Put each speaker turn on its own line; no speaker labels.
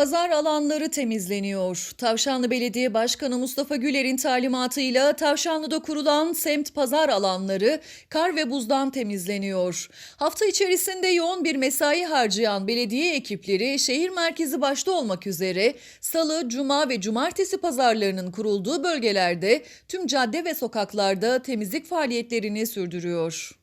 Pazar alanları temizleniyor. Tavşanlı Belediye Başkanı Mustafa Güler'in talimatıyla Tavşanlı'da kurulan semt pazar alanları kar ve buzdan temizleniyor. Hafta içerisinde yoğun bir mesai harcayan belediye ekipleri şehir merkezi başta olmak üzere salı, cuma ve cumartesi pazarlarının kurulduğu bölgelerde tüm cadde ve sokaklarda temizlik faaliyetlerini sürdürüyor.